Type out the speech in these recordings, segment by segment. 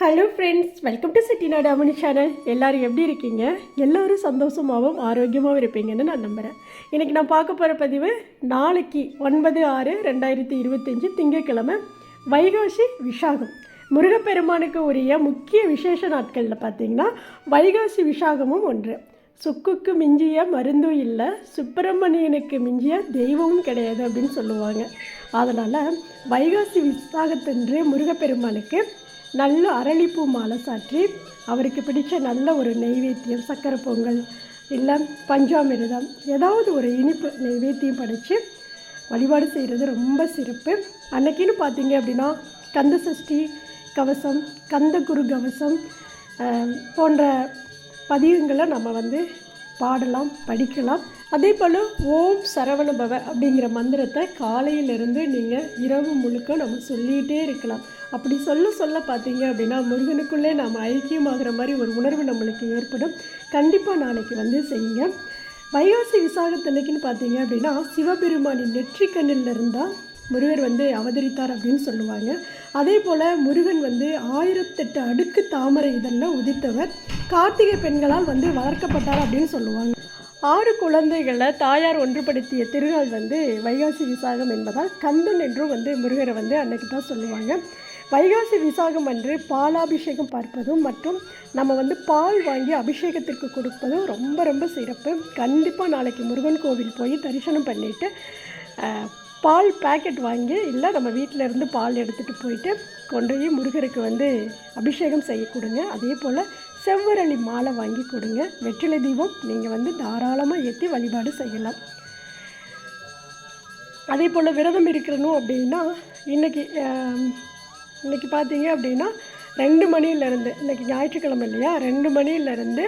Hello friends welcome to Chettinad Amani channel எல்லாரும் எப்படி இருக்கீங்க? எல்லோரும் சந்தோஷமாகவும் ஆரோக்கியமாகவும் இருப்பீங்கன்னு நான் நம்புகிறேன் இன்றைக்கி நான் பார்க்க போகிற பதிவு நாளைக்கு ஒன்பது ஆறு ரெண்டாயிரத்தி இருபத்தஞ்சி திங்கட்கிழமை வைகாசி விஷாகம் முருகப்பெருமானுக்கு உரிய முக்கிய விசேஷ நாட்களில் பார்த்தீங்கன்னா வைகாசி விஷாகமும் ஒன்று. சுக்குக்கு மிஞ்சிய மருந்தும் இல்லை சுப்பிரமணியனுக்கு மிஞ்சிய தெய்வமும் கிடையாது அப்படின்னு சொல்லுவாங்க. அதனால் வைகாசி விசாகத்தன்று முருகப்பெருமானுக்கு நல்ல அரளிப்பூ மாலை சாற்றி அவருக்கு பிடிச்ச நல்ல ஒரு நெய்வேத்தியம் சக்கரை பொங்கல் இல்லை பஞ்சாமிரதம் ஏதாவது ஒரு இனிப்பு நெய்வேத்தியம் படைத்து வழிபாடு செய்கிறது ரொம்ப சிறப்பு. அன்னைக்குன்னு பார்த்தீங்க அப்படின்னா கந்த சஷ்டி கவசம் கந்த குரு கவசம் போன்ற பதிகங்களை நம்ம வந்து பாடலாம் படிக்கலாம். அதே போல் ஓம் சரவணபவ அப்படிங்கிற மந்திரத்தை காலையிலிருந்து நீங்கள் இரவு முழுக்க நம்ம சொல்லிகிட்டே இருக்கலாம். அப்படி சொல்ல சொல்ல பார்த்தீங்க அப்படின்னா முருகனுக்குள்ளே நாம் ஐக்கியமாகிற மாதிரி ஒரு உணர்வு நம்மளுக்கு ஏற்படும். கண்டிப்பாக நாளைக்கு வந்து செய்யுங்க. வைகாசி விசாகத்தன்னைக்குன்னு பார்த்தீங்க அப்படின்னா சிவபெருமானின் நெற்றிக்கண்ணில் இருந்தால் முருகர் வந்து அவதரித்தார் அப்படின்னு சொல்லுவாங்க. அதே போல் முருகன் வந்து ஆயிரத்தெட்டு அடுக்கு தாமரை இதழில் உதித்தவர். கார்த்திகை பெண்களால் வந்து வளர்க்கப்பட்டார் அப்படின்னு சொல்லுவாங்க. ஆறு குழந்தைகளை தாயார் ஒன்றுபடுத்திய திருநாள் வந்து வைகாசி விசாகம் என்பதால் கந்தன் என்றும் வந்து முருகரை வந்து அன்னைக்கு தான் சொல்லுவாங்க. வைகாசி விசாகம் அன்று பாலாபிஷேகம் பார்ப்பதும் மற்றும் நம்ம வந்து பால் வாங்கி அபிஷேகத்திற்கு கொடுப்பதும் ரொம்ப ரொம்ப சிறப்பு. கண்டிப்பாக நாளைக்கு முருகன் கோவில் போய் தரிசனம் பண்ணிவிட்டு பால் பேக்கெட் வாங்கி இல்லை நம்ம வீட்டில் இருந்து பால் எடுத்துகிட்டு போயிட்டு கொண்டு போய் முருகருக்கு வந்து அபிஷேகம் செய்ய கொடுங்க. அதே போல் செவ்வரளி மாலை வாங்கி கொடுங்க. வெற்றிலை தீபம் நீங்கள் வந்து தாராளமாக ஏற்றி வழிபாடு செய்யலாம். அதே போல் விரதம் இருக்கணும் அப்படின்னா இன்றைக்கி இன்றைக்கி பார்த்தீங்க அப்படின்னா ரெண்டு மணிலேருந்து இன்றைக்கி ஞாயிற்றுக்கிழமை இல்லையா? ரெண்டு மணிலேருந்து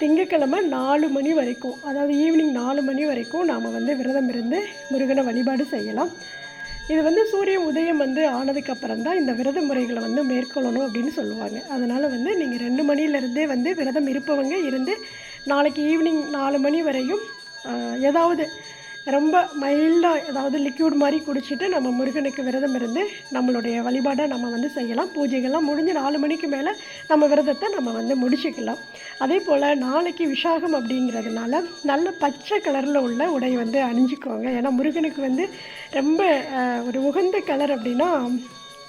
திங்கக்கிழமை நாலு மணி வரைக்கும் அதாவது ஈவினிங் நாலு மணி வரைக்கும் நாம் வந்து விரதம் இருந்து முருகனை வழிபாடு செய்யலாம். இது வந்து சூரிய உதயம் வந்து ஆனதுக்கப்புறம் தான் இந்த விரத முறைகளை வந்து மேற்கொள்ளணும் அப்படின்னு சொல்லுவாங்க. அதனால் வந்து நீங்கள் ரெண்டு மணிலேருந்தே வந்து விரதம் இருப்பவங்க இருந்து நாளைக்கு ஈவினிங் நாலு மணி வரையும் ஏதாவது ரொம்ப மைல்டாக ஏதாவது லிக்யூட் மாதிரி குடிச்சிட்டு நம்ம முருகனுக்கு விரதம் இருந்து நம்மளுடைய வழிபாடை நம்ம வந்து செய்யலாம். பூஜைகள்லாம் முடிஞ்சு நாலு மணிக்கு மேலே நம்ம விரதத்தை நம்ம வந்து முடிச்சுக்கலாம். அதே போல் நாளைக்கு விஷாகம் அப்படிங்கிறதுனால நல்ல பச்சை கலரில் உள்ள உடை வந்து அணிஞ்சுக்கோங்க. ஏன்னா முருகனுக்கு வந்து ரொம்ப ஒரு உகந்த கலர் அப்படின்னா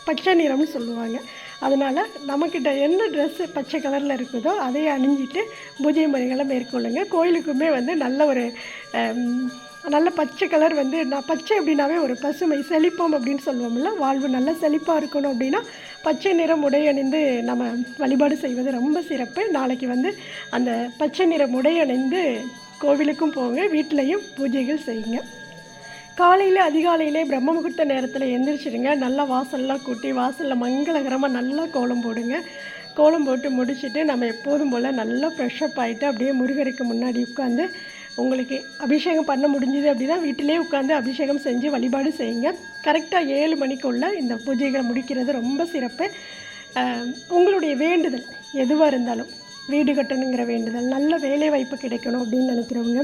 பச்சை நிறம்னு சொல்லுவாங்க. அதனால் நம்மக்கிட்ட என்ன ட்ரெஸ்ஸு பச்சை கலரில் இருக்குதோ அதையே அணிஞ்சிட்டு பூஜை முறைகளை மேற்கொள்ளுங்க. கோயிலுக்குமே வந்து நல்ல ஒரு நல்ல பச்சை கலர் வந்து நான் பச்சை அப்படின்னாவே ஒரு பசுமை செழிப்பம் அப்படின்னு சொல்லுவோம்ல வாழ்வு நல்ல செழிப்பாக இருக்கணும் அப்படின்னா பச்சை நிறம் உடை அணிந்து நம்ம வழிபாடு செய்வது ரொம்ப சிறப்பு. நாளைக்கு வந்து அந்த பச்சை நிறம் உடை அணிந்து கோவிலுக்கும் போங்க வீட்டிலையும் பூஜைகள் செய்யுங்க. காலையில் அதிகாலையிலே பிரம்ம முகூர்த்த நேரத்தில் எந்திரிச்சிடுங்க. நல்லா வாசல்லாம் கூட்டி வாசலில் மங்களகரமாக நல்லா கோலம் போடுங்க. கோலம் போட்டு முடிச்சுட்டு நம்ம எப்போதும் போல் நல்லா ஃப்ரெஷ்அப் ஆகிட்டு அப்படியே முருகருக்கு முன்னாடி உட்காந்து உங்களுக்கு அபிஷேகம் பண்ண முடிஞ்சுது அப்படின்னா வீட்டிலே உட்காந்து அபிஷேகம் செஞ்சு வழிபாடு செய்யுங்க. கரெக்டாக ஏழு மணிக்குள்ளே இந்த பூஜைகளை முடிக்கிறது ரொம்ப சிறப்பு. உங்களுடைய வேண்டுதல் எதுவாக இருந்தாலும் வீடு கட்டணுங்கிற வேண்டுதல் நல்ல வேலை வாய்ப்பு கிடைக்கணும் அப்படின்னு நினைக்கிறவங்க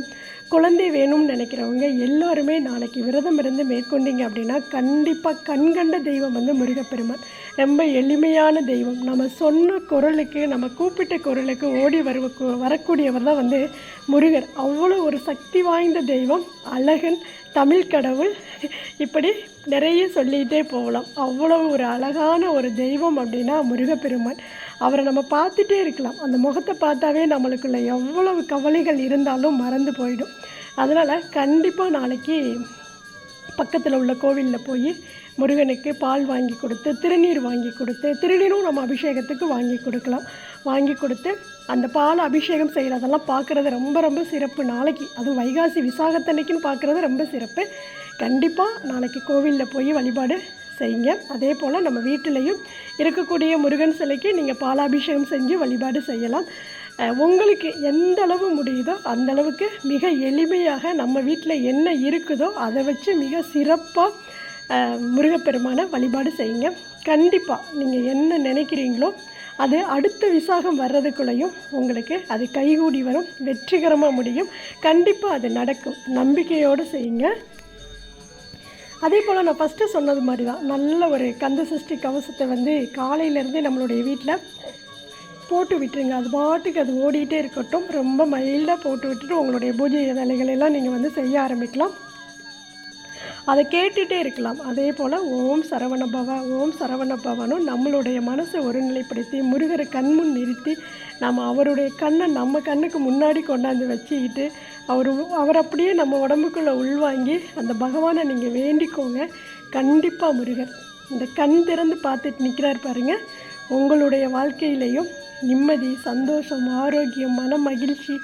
குழந்தை வேணும்னு நினைக்கிறவங்க எல்லாருமே நாளைக்கு விரதம் இருந்து மேற்கொண்டீங்க அப்படின்னா கண்டிப்பாக கண்கண்ட தெய்வம் வந்து முருகப்பெருமான். ரொம்ப எளிமையான தெய்வம். நம்ம சொன்ன குரலுக்கு நம்ம கூப்பிட்ட குரலுக்கு ஓடி வருவ வரக்கூடியவர் தான் வந்து முருகர். அவ்வளோ ஒரு சக்தி வாய்ந்த தெய்வம் அழகன் தமிழ் கடவுள். இப்படி நிறைய சொல்லிகிட்டே போகலாம். அவ்வளோ ஒரு அழகான ஒரு தெய்வம் அப்படின்னா முருகப்பெருமான். அவரை நம்ம பார்த்துட்டே இருக்கலாம். அந்த முகத்தை பார்த்தாவே நம்மளுக்குள்ள எவ்வளவு கவலைகள் இருந்தாலும் மறந்து போயிடும். அதனால் கண்டிப்பாக நாளைக்கு பக்கத்தில் உள்ள கோவிலில் போய் முருகனுக்கு பால் வாங்கி கொடுத்து திருநீர் வாங்கி கொடுத்து திருநீரும் நம்ம அபிஷேகத்துக்கு வாங்கி கொடுக்கலாம். வாங்கி கொடுத்து அந்த பால் அபிஷேகம் செய்கிறதெல்லாம் பார்க்குறது ரொம்ப ரொம்ப சிறப்பு. நாளைக்கு அதுவும் வைகாசி விசாகத்தன்னைக்குன்னு பார்க்குறது ரொம்ப சிறப்பு. கண்டிப்பாக நாளைக்கு கோவிலில் போய் வழிபாடு செய்யுங்க. அதே போல் நம்ம வீட்டிலையும் இருக்கக்கூடிய முருகன் சிலைக்கு நீங்கள் பாலாபிஷேகம் செஞ்சு வழிபாடு செய்யலாம். உங்களுக்கு எந்த அளவு முடியுதோ அந்த அளவுக்கு மிக எளிமையாக நம்ம வீட்டில் என்ன இருக்குதோ அதை வச்சு மிக சிறப்பாக முருகப்பெருமானை வழிபாடு செய்யுங்க. கண்டிப்பாக நீங்கள் என்ன நினைக்கிறீங்களோ அது அடுத்த விசாகம் வர்றதுக்குள்ளேயும் உங்களுக்கு அது கைகூடி வரும் வெற்றிகரமாக முடியும். கண்டிப்பாக அது நடக்கும். நம்பிக்கையோடு செய்யுங்க. அதே போல் நான் ஃபஸ்ட்டு சொன்னது மாதிரி தான் நல்ல ஒரு கந்த சஷ்டி கவசத்தை வந்து காலையிலேருந்தே நம்மளுடைய வீட்டில் போட்டு விட்டுருங்க. அது பாட்டுக்கு அது ஓடிட்டே இருக்கட்டும். ரொம்ப மைல்டாக போட்டு விட்டுட்டு உங்களுடைய பூஜை வேலைகளெல்லாம் நீங்கள் வந்து செய்ய ஆரம்பிக்கலாம். அதை கேட்டுகிட்டே இருக்கலாம். அதே போல் ஓம் சரவண பவ ஓம் சரவண பவனும் நம்மளுடைய மனசை ஒருநிலைப்படுத்தி முருகரை கண்முன் நிறுத்தி நம்ம அவருடைய கண்ணை நம்ம கண்ணுக்கு முன்னாடி கொண்டாந்து வச்சுக்கிட்டு அவர் அவர் அப்படியே நம்ம உடம்புக்குள்ளே உள்வாங்கி அந்த பகவானை நீங்கள் வேண்டிக்கோங்க. கண்டிப்பாக முருகர் இந்த கண் திறந்து பார்த்துட்டு நிற்கிறார் பாருங்கள் உங்களுடைய வாழ்க்கையிலையும் நிம்மதி சந்தோஷம் ஆரோக்கியம் மன மகிழ்ச்சி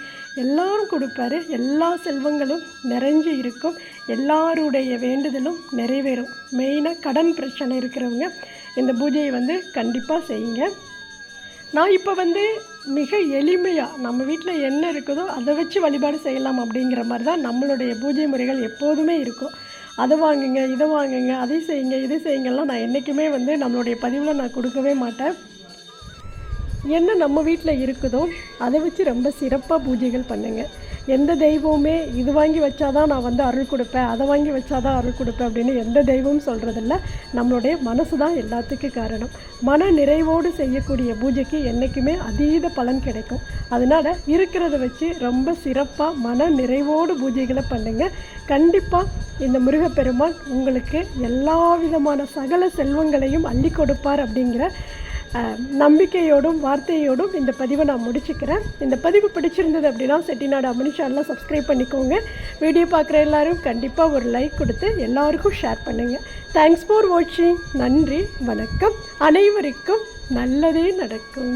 எல்லாரும் கொடுப்பாரு. எல்லா செல்வங்களும் நிறைஞ்சு இருக்கும். எல்லாருடைய வேண்டுதலும் நிறைவேறும். மெயினாக கடன் பிரச்சனை இருக்கிறவங்க இந்த பூஜையை வந்து கண்டிப்பாக செய்யுங்க. நான் இப்போ வந்து மிக எளிமையாக நம்ம வீட்டில் என்ன இருக்குதோ அதை வச்சு வழிபாடு செய்யலாம் அப்படிங்கிற மாதிரி தான் நம்மளுடைய பூஜை முறைகள் எப்போதுமே இருக்கும். அதை வாங்குங்க இதை வாங்குங்க அதை செய்யுங்க இதை செய்யுங்கலாம் நான் என்றைக்குமே வந்து நம்மளுடைய பதிவில் நான் கொடுக்கவே மாட்டேன். என்ன நம்ம வீட்டில் இருக்குதோ அதை வச்சு ரொம்ப சிறப்பாக பூஜைகள் பண்ணுங்கள் எந்த தெய்வமுமே இது வாங்கி வச்சாதான் நான் வந்து அருள் கொடுப்பேன் அதை வாங்கி வச்சாதான் அருள் கொடுப்பேன் அப்படின்னு எந்த தெய்வமும் சொல்கிறதில்ல நம்மளுடைய மனசு தான் எல்லாத்துக்கும் காரணம். மன நிறைவோடு செய்யக்கூடிய பூஜைக்கு என்றைக்குமே அதீத பலன் கிடைக்கும். அதனால் இருக்கிறத வச்சு ரொம்ப சிறப்பாக மன நிறைவோடு பூஜைகளை பண்ணுங்கள் கண்டிப்பாக இந்த முருகப்பெருமான் உங்களுக்கு எல்லா விதமான சகல செல்வங்களையும் அள்ளி கொடுப்பார் அப்படிங்கிற நம்பிக்கையோடும் வார்த்தையோடும் இந்த பதிவை நான் முடிச்சுக்கிறேன். இந்த பதிவு பிடிச்சிருந்தது அப்படின்னா செட்டிநாடு அம்மனி சேனலை சப்ஸ்கிரைப் பண்ணிக்கோங்க. வீடியோ பார்க்குற எல்லோரும் கண்டிப்பாக ஒரு லைக் கொடுத்து எல்லாருக்கும் ஷேர் பண்ணுங்கள் தேங்க்ஸ் ஃபார் வாட்சிங் நன்றி வணக்கம். அனைவருக்கும் நல்லதே நடக்கும்.